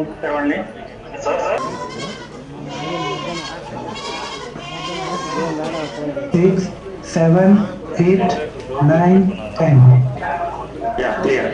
పంపించేవాళ్ళని six, seven, eight, nine, ten. Yeah clear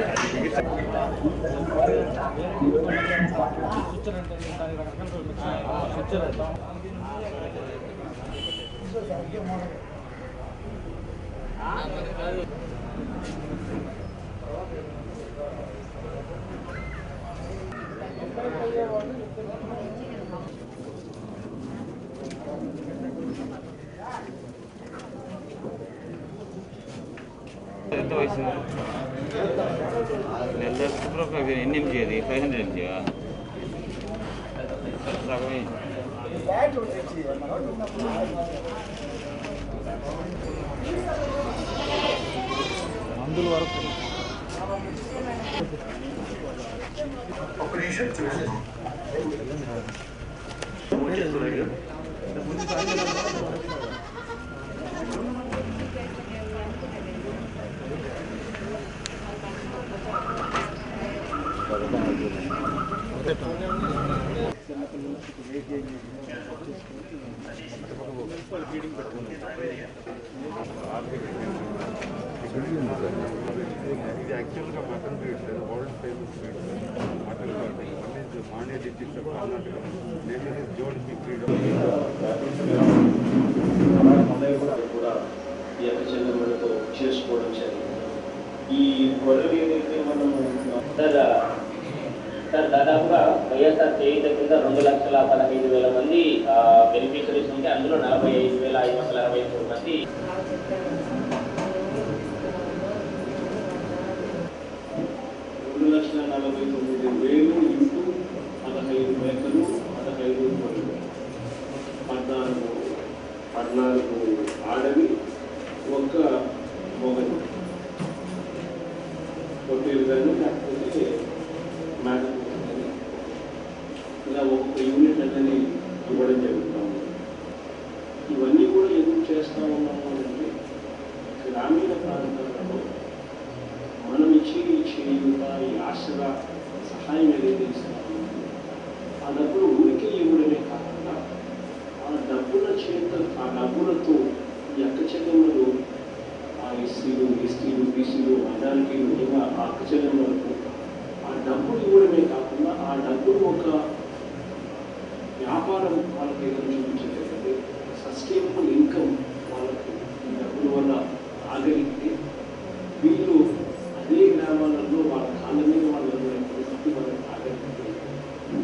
ఎంత వయసు నెల ఫైవ్ ఎన్ని ఎంజీ అది ఫైవ్ హండ్రెడ్ ఎంజీయా ऑपरेशन Thank you. ఇది యాక్చువల్గా mutton breed sir world famous breed sir mutton card one is Mandya district of Karnataka name is zone breed కూడా చేసుకోవడం జరిగింది ఈ గొర్రెలు ఏదైతే మనం సార్ సార్ దాదాపుగా వైఎస్ఆర్ చేయుత కింద రెండు లక్షల పదహైదు వేల మంది బెనిఫిషరీస్ ఉంటే అందులో నలభై ఐదు వేల ఐదు వందల అరవై మూడు మంది రెండు లక్షల నలభై తొమ్మిది వేలు ఇంటూ పదహైదు మేకలు పదహైదు గొర్రెలు పద్నాలుగు పద్నాలుగు ఆడవి ఒక్క మొగలు పొట్టేలు కానీ లేకపోతే మేక కానీ ఇలా ఒక్కొక్క యూనిట్ అనేది ఇవ్వడం జరుగుతాము ఇవన్నీ కూడా ఎందుకు చేస్తా ఉన్నాము అంటే గ్రామీణ ప్రాంతాలలో మనం ఇచ్చే ఈ చేయూత ఈ ఆశగా సహాయం ఏదైతే ఇస్తున్నామో ఆ డబ్బులు ఊరికే ఇవ్వడమే కాకుండా ఆ డబ్బుల చేత ఆ డబ్బులతో ఈ అక్క చెల్లెమ్మలు ఆ ఎస్సీలు ఎస్టీలు బీసీలు మైనారిటీలు ఇంకా ఆ అక్క చెల్లెమ్మలకు ఆ డబ్బులు ఇవ్వడమే కాకుండా ఆ డబ్బులు ఒక వ్యాపారం వాళ్ళకి ఏదైనా చూపించలేదంటే సస్టైనబుల్ ఇన్కమ్ వాళ్ళకి ఈ డబ్బుల వల్ల ఆగలిగితే వీళ్ళు అదే గ్రామాలలో వాళ్ళ కాళ్ళ మీద వాళ్ళు నిలబడే పరిస్థితి వాళ్ళకి ఆగలిగితే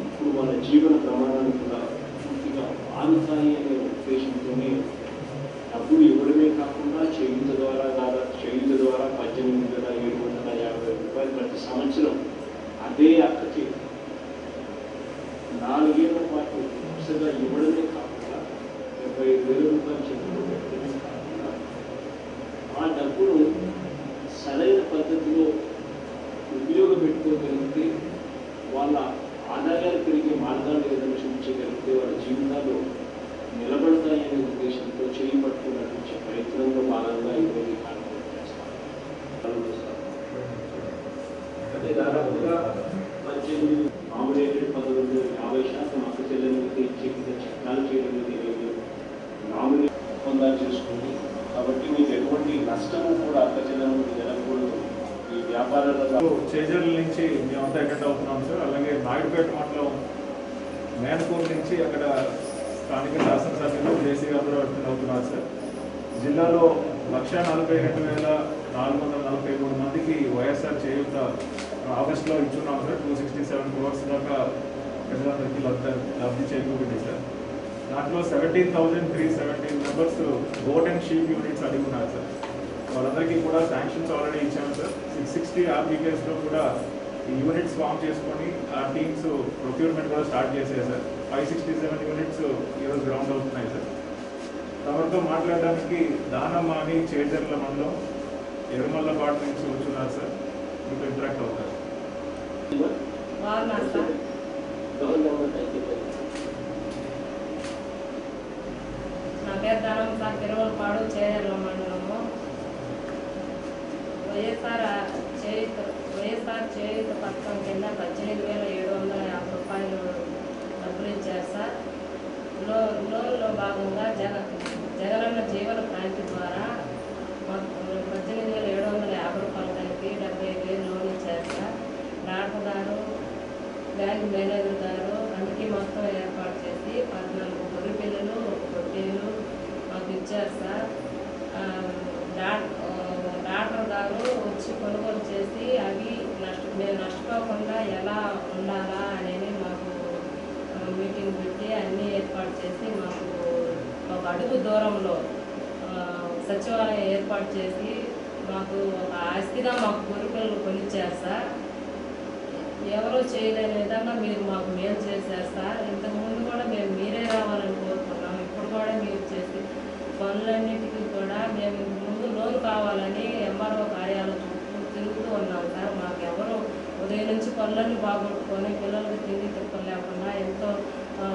ఇప్పుడు వాళ్ళ జీవన ప్రమాణాలు కూడా పూర్తిగా మారుతాయి అనే ఉద్దేశంతోనే డబ్బులు ఇవ్వడమే కాకుండా చేయుత ద్వారా దాదాపు చేయుత ద్వారా పద్దెనిమిది వేల ఏడు వందల యాభై రూపాయలు ప్రతి సంవత్సరం అదే అక్కకి నాలుగేళ్ళ పాటు వరుసగా ఇవ్వడమే కాకుండా డెబ్బై ఐదు వేల రూపాయలు చెప్పులు పెట్టడమే కాకుండా ఆ డబ్బును సరైన పద్ధతిలో ఉపయోగపెట్టుకోగలిగితే వాళ్ళ ఆదాయాలు పెరిగే మార్గాలు ఏదైనా చూపించగలిగితే వాళ్ళ జీవితాలు నిలబడతాయనే ఉద్దేశంతో చేయి పట్టుకుని నడిపించే ప్రయత్నంలో భాగంగా ఈరోజు ఈ కార్యక్రమం చేస్తాం అంటే దాదాపుగా పద్దెనిమిది నామినేటెడ్ పదవులు యాభై శాతం అక్క చెల్లెలకి ఇచ్చే విధంగా చట్టాలు చేయడం అనేది ఈరోజు నామినేట్ పొందా చేసుకుంది కాబట్టి మీకు ఎటువంటి నష్టము కూడా అక్క చెల్లెలకి జరగకూడదు ఈ వ్యాపారాలలో చేజర్ల నుంచి మేమంతా అటెండ్ అవుతున్నాం సార్ అలాగే నాయుడుపేట మండలం ఇక్కడ అక్కడ స్థానిక శాసనసభ్యులు జేసీ గారు అవుతున్నారు సార్. జిల్లాలో లక్ష నలభై రెండు వేల నాలుగు వందల నలభై మూడు మందికి వైఎస్ఆర్ చేయూత ఆగస్టులో ఇచ్చున్నాం sir. Two sixty seven crores దాకా ప్రజలందరికీ లబ్ధి లబ్ధి చేకూరింది సార్. దాంట్లో seventeen thousand three seventeen members goat and sheep units అడిగి ఉన్నారు సార్. వాళ్ళందరికీ కూడా శాంక్షన్స్ ఆల్రెడీ ఇచ్చాము సార్. సిక్స్ సిక్స్టీ ఆర్బీకేస్లో కూడా యూనిట్స్ ఫామ్ చేసుకొని ఆ టీమ్స్ ప్రొక్యూర్మెంట్ కూడా స్టార్ట్ చేసాయి sir five sixty seven units ఈరోజు గ్రౌండ్ అవుతున్నాయి సార్ తమతో మాట్లాడడానికి దానమ్మ అని చేజర్ల మండలం ఎరుమల్లపాటు నుంచి వచ్చున్నారు సార్ మీకు ఇంటరాక్ట్ అవుతారు. నా పేరు ధనం సార్ సర్కార్ చేయూత పథకం కింద పద్దెనిమిది వేల ఏడు వందల యాభై రూపాయలు డబ్బులు ఇచ్చారు సార్. లో లోన్లో భాగంగా జగ జగనన్న జీవన క్రాంతి ద్వారా పద్దెనిమిది వేల ఏడు వందల యాభై రూపాయల కలిపి డెబ్బై వేలు లోన్ ఇచ్చారు సార్. డాక్టర్ గారు బ్యాంక్ మేనేజర్ గారు దూరంలో సచివాలయం ఏర్పాటు చేసి మాకు ఒక ఆస్తిగా మాకు కోరికలు కొనిచ్చారు సార్. ఎవరో చేయలేని విధంగా మీరు మాకు మేలు చేశారు సార్. ఇంతకుముందు కూడా మేము మీరే రావాలని కోరుకున్నాం. ఇప్పుడు కూడా మీరు చేసి పనులన్నిటికీ కూడా మేము ముందు లోన్ కావాలని ఎంఆర్ఓ కార్యాలయం చుట్టూ తిరుగుతూ ఉన్నాం సార్. మాకు ఎవరు ఉదయం నుంచి పనులన్నీ బాగొట్టుకొని పిల్లలకి తిండి తిప్పలేకుండా ఎంతో ఆ,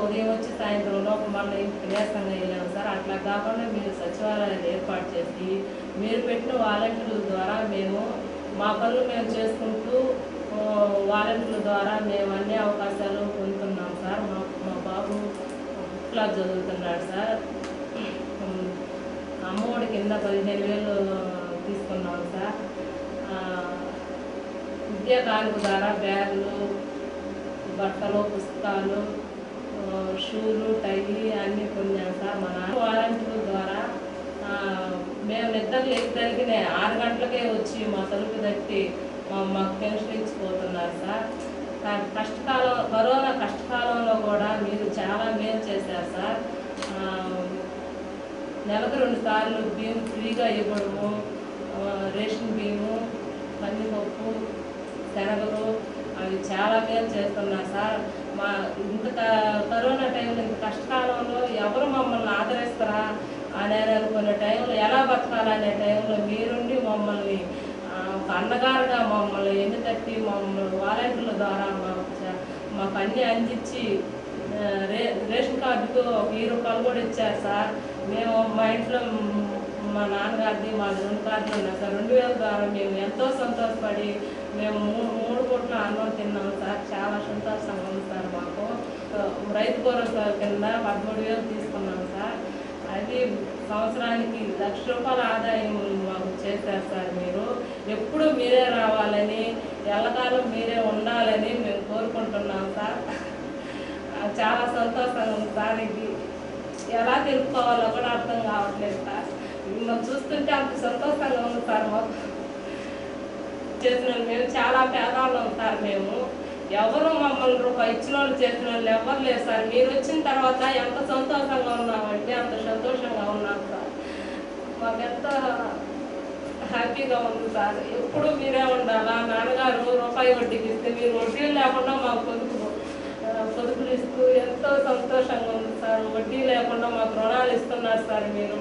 ఉదయం వచ్చి సాయంత్రం లోపు మళ్ళీ ఇంటికి నీరసంగా సార్ అట్లా కాకుండా మీరు సచివాలయాన్ని ఏర్పాటు చేసి మీరు పెట్టిన వాలంటీర్ల ద్వారా మేము మా పనులు మేము చేసుకుంటూ వాలంటీర్ల ద్వారా మేము అన్ని అవకాశాలు పొందుతున్నాం సార్. మా మా బాబు ఫిఫ్త్ క్లాస్ చదువుతున్నాడు సార్. అమ్మఒడి కింద పదిహేను వేలు తీసుకున్నాం సార్. విద్యా కానుక ద్వారా బ్యాగులు బట్టలు పుస్తకాలు షూలు టై అన్నీ కొన్నాను సార్. మా నాన్న వారంటీల ద్వారా మేము నిద్ర లేకడానికి ఆరు గంటలకే వచ్చి మా తలుపు తట్టి మాకు పెన్షన్ ఇచ్చిపోతున్నారు సార్. కష్టకాలం కరోనా కష్టకాలంలో కూడా మీరు చాలా మేలు చేశారు సార్. నెలకు రెండు సార్లు బియ్యం ఫ్రీగా ఇవ్వడము రేషన్ బియ్యము కందిపప్పు శనగలు అవి చాలా మేలు చేస్తున్నారు సార్. మా ఇంత కరోనా టైంలో ఇంత కష్టకాలంలో ఎవరు మమ్మల్ని ఆదరిస్తారా అని అనుకున్న టైంలో ఎలా బతకాలనే టైంలో మీరుండి మమ్మల్ని ఒక అన్నగారుగా మమ్మల్ని ఎన్ని తట్టి మమ్మల్ని వాలంటీర్ల ద్వారా మాకు మాకు అన్నీ అందించి రే రేషన్ కార్డుకు ఒక వెయ్యి రూపాయలు కూడా ఇచ్చారు సార్. మేము మా ఇంట్లో మా నాన్నగారిది మా రెండు కార్డులు ఉన్నాయి సార్ రెండు వేల ద్వారా మేము ఎంతో సంతోషపడి మేము మూడు మూడు పూట్ల అన్నం తిన్నాం సార్. చాలా సంతోషంగా ఉంది సార్ మాకు. రైతు భరోసా కింద పదమూడు వేలు తీసుకున్నాం సార్. అది సంవత్సరానికి లక్ష రూపాయల ఆదాయం మాకు చేశారు సార్ మీరు. ఎప్పుడు మీరే రావాలని ఎల్లకాలం మీరే ఉండాలని మేము కోరుకుంటున్నాం సార్. చాలా సంతోషంగా ఉంది సార్. ఇది ఎలా తెలుసుకోవాలో కూడా అర్థం కావట్లేదు సార్. మిమ్మల్ని చూస్తుంటే అంత సంతోషంగా ఉంది సార్ మాకు. చేసిన మేము చాలా పేదవాళ్ళం సార్ మేము. ఎవరు మమ్మల్ని రూపాయి ఇచ్చిన వాళ్ళు చేసిన వాళ్ళు ఎవరు లేరు సార్. మీరు వచ్చిన తర్వాత ఎంత సంతోషంగా ఉన్నామంటే అంత సంతోషంగా ఉన్నాం సార్. మాకెంత హ్యాపీగా ఉంది సార్. ఎప్పుడు మీరే ఉండాలా? నాన్నగారు రూపాయి వడ్డీకి ఇస్తే మీరు వడ్డీ లేకుండా మాకు పొదుపు పొదుపులు ఇస్తూ ఎంతో సంతోషంగా ఉంది సార్. వడ్డీ లేకుండా మాకు రుణాలు ఇస్తున్నారు సార్ మీరు.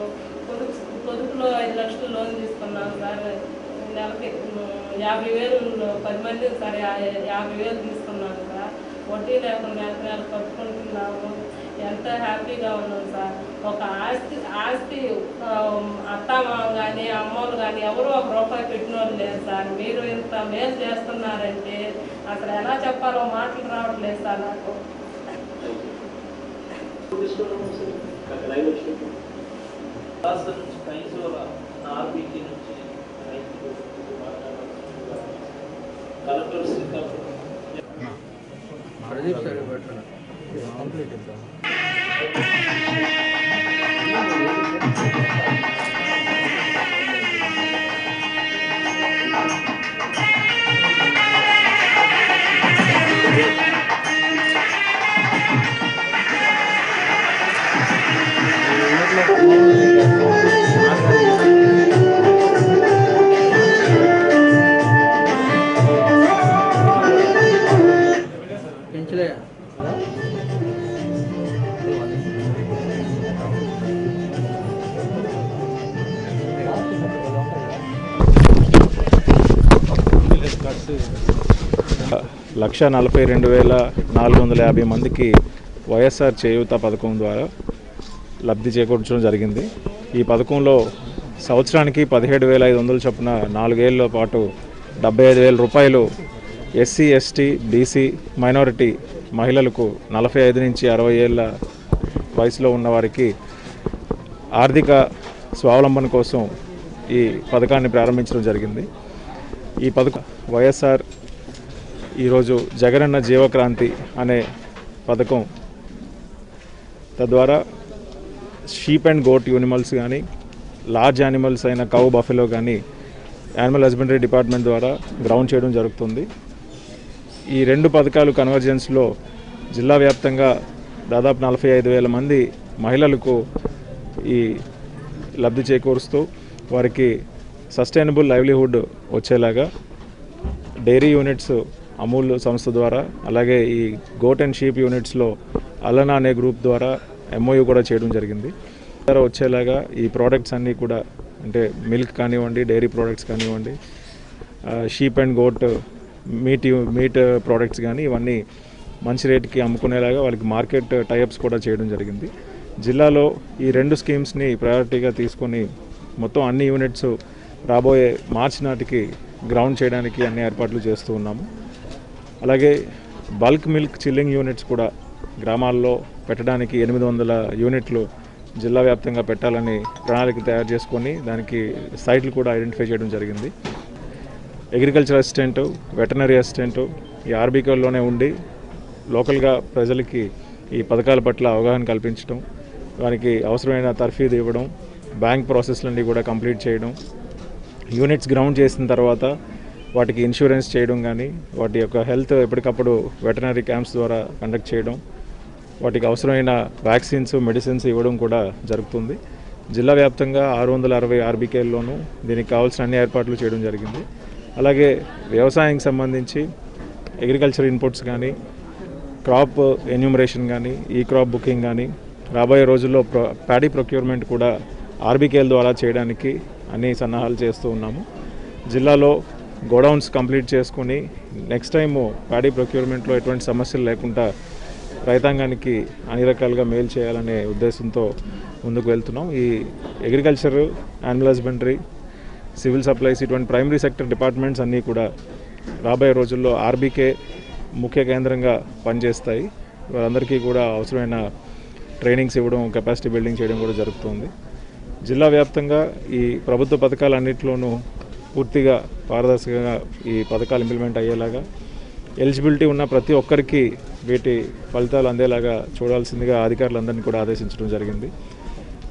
పొదుపులో ఐదు లక్షలు లోన్ తీసుకున్నాం సార్. నెలకి యాభై వేలు పది మంది సార్ యాభై వేలు తీసుకున్నాం సార్. వడ్డీ లేకుండా నెల నెల కట్టుకుంటున్నాము. ఎంత హ్యాపీగా ఉన్నాం సార్. ఒక ఆస్తి ఆస్తి ఆ, అత్తమామ కానీ అమ్మలు కానీ ఎవరు ఒక రూపాయి పెట్టిన వాళ్ళు లేరు సార్. మీరు ఇంత మేలు చేస్తున్నారంటే అసలు ఎలా చెప్పాలో మాటలు రావట్లేదు సార్ నాకు. తీసుకున్నాము సార్ అక్కడ లైవ్ వచ్చినప్పుడు రాష్ట్రం నుంచి కైసోల లక్ష నలభై రెండు వేల నాలుగు వందల యాభై మందికి వైఎస్ఆర్ చేయూత పథకం ద్వారా లబ్ధి చేకూర్చడం జరిగింది. ఈ పథకంలో సంవత్సరానికి పదిహేడు వేల ఐదు వందల చొప్పున నాలుగేళ్ళ పాటు డెబ్బై ఐదు వేల రూపాయలు ఎస్సీ ఎస్టీ బీసీ మైనారిటీ మహిళలకు నలభై ఐదు నుంచి అరవై ఏళ్ళ వయసులో ఉన్నవారికి ఆర్థిక స్వావలంబన కోసం ఈ పథకాన్ని ప్రారంభించడం జరిగింది. ఈ పథకం వైఎస్ఆర్ ఈరోజు జగనన్న జీవక్రాంతి అనే పథకం తద్వారా షీప్ అండ్ గోట్ యానిమల్స్ కానీ లార్జ్ యానిమల్స్ అయిన కౌ బఫెలో కానీ యానిమల్ హస్బెండరీ డిపార్ట్మెంట్ ద్వారా గ్రౌండ్ చేయడం జరుగుతుంది. ఈ రెండు పథకాలు కన్వర్జెన్స్లో జిల్లా వ్యాప్తంగా దాదాపు నలభై ఐదు వేల మంది మహిళలకు ఈ లబ్ధి చేకూరుస్తూ వారికి సస్టైనబుల్ లైవ్లీహుడ్ వచ్చేలాగా డైరీ యూనిట్స్ అమూల్ సంస్థ ద్వారా అలాగే ఈ గోట్ అండ్ షీప్ యూనిట్స్లో అలనా అనే గ్రూప్ ద్వారా ఎంఓయూ కూడా చేయడం జరిగింది. ధర వచ్చేలాగా ఈ ప్రోడక్ట్స్ అన్నీ కూడా అంటే మిల్క్ కానివ్వండి డైరీ ప్రోడక్ట్స్ కానివ్వండి sheep and goat meat meat products కానీ ఇవన్నీ మంచి రేట్కి అమ్ముకునేలాగా వాళ్ళకి మార్కెట్ టైఅప్స్ కూడా చేయడం జరిగింది. జిల్లాలో ఈ రెండు స్కీమ్స్ని ప్రయారిటీగా తీసుకొని మొత్తం అన్ని యూనిట్స్ రాబోయే మార్చి నాటికి గ్రౌండ్ చేయడానికి అన్ని ఏర్పాట్లు చేస్తూ ఉన్నాము. అలాగే బల్క్ మిల్క్ చిల్లింగ్ యూనిట్స్ కూడా గ్రామాల్లో పెట్టడానికి ఎనిమిది వందల యూనిట్లు జిల్లా వ్యాప్తంగా పెట్టాలని ప్రణాళిక తయారు చేసుకొని దానికి సైట్లు కూడా ఐడెంటిఫై చేయడం జరిగింది. అగ్రికల్చర్ అసిస్టెంట్ వెటనరీ అసిస్టెంట్ ఈ ఆర్బీకేలోనే ఉండి లోకల్గా ప్రజలకి ఈ పథకాల పట్ల అవగాహన కల్పించడం వారికి అవసరమైన తర్ఫీదు ఇవ్వడం బ్యాంక్ ప్రాసెస్లన్నీ కూడా కంప్లీట్ చేయడం యూనిట్స్ గ్రౌండ్ చేసిన తర్వాత వాటికి ఇన్సూరెన్స్ చేయడం కానీ వాటి యొక్క హెల్త్ ఎప్పటికప్పుడు వెటనరీ క్యాంప్స్ ద్వారా కండక్ట్ చేయడం వాటికి అవసరమైన వ్యాక్సిన్స్ మెడిసిన్స్ ఇవ్వడం కూడా జరుగుతుంది. జిల్లా వ్యాప్తంగా ఆరు వందల అరవై ఆర్బీకేల్లోనూ దీనికి కావాల్సిన అన్ని ఏర్పాట్లు చేయడం జరిగింది. అలాగే వ్యవసాయానికి సంబంధించి అగ్రికల్చర్ ఇన్పుట్స్ కానీ క్రాప్ ఎన్యూమరేషన్ కానీ ఈ క్రాప్ బుకింగ్ కానీ రాబోయే రోజుల్లో ప్రొ ప్యాడీ ప్రొక్యూర్మెంట్ కూడా ఆర్బీకేల ద్వారా చేయడానికి అన్ని సన్నాహాలు చేస్తూ ఉన్నాము. జిల్లాలో గోడౌన్స్ కంప్లీట్ చేసుకుని నెక్స్ట్ టైము ప్యాడీ ప్రొక్యూర్మెంట్లో ఎటువంటి సమస్యలు లేకుండా రైతాంగానికి అన్ని రకాలుగా మేలు చేయాలనే ఉద్దేశంతో ముందుకు వెళ్తున్నాం. ఈ agriculture animal husbandry civil supplies ఇటువంటి ప్రైమరీ సెక్టర్ డిపార్ట్మెంట్స్ అన్నీ కూడా రాబోయే రోజుల్లో ఆర్బీకే ముఖ్య కేంద్రంగా పనిచేస్తాయి. వారందరికీ కూడా అవసరమైన ట్రైనింగ్స్ ఇవ్వడం కెపాసిటీ బిల్డింగ్ చేయడం కూడా జరుగుతుంది. జిల్లా వ్యాప్తంగా ఈ ప్రభుత్వ పథకాలన్నింటిలోనూ పూర్తిగా పారదర్శకంగా ఈ పథకాలు ఇంప్లిమెంట్ అయ్యేలాగా ఎలిజిబిలిటీ ఉన్న ప్రతి ఒక్కరికి వీటి ఫలితాలు అందేలాగా చూడాల్సిందిగా అధికారులందరినీ కూడా ఆదేశించడం జరిగింది.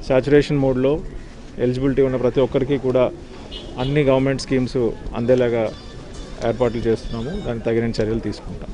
సాచురేషన్ మోడ్లో ఎలిజిబిలిటీ ఉన్న ప్రతి ఒక్కరికి కూడా అన్ని గవర్నమెంట్ స్కీమ్స్ అందేలాగా ఏర్పాట్లు చేస్తున్నాము. దానికి తగిన చర్యలు తీసుకుంటాం.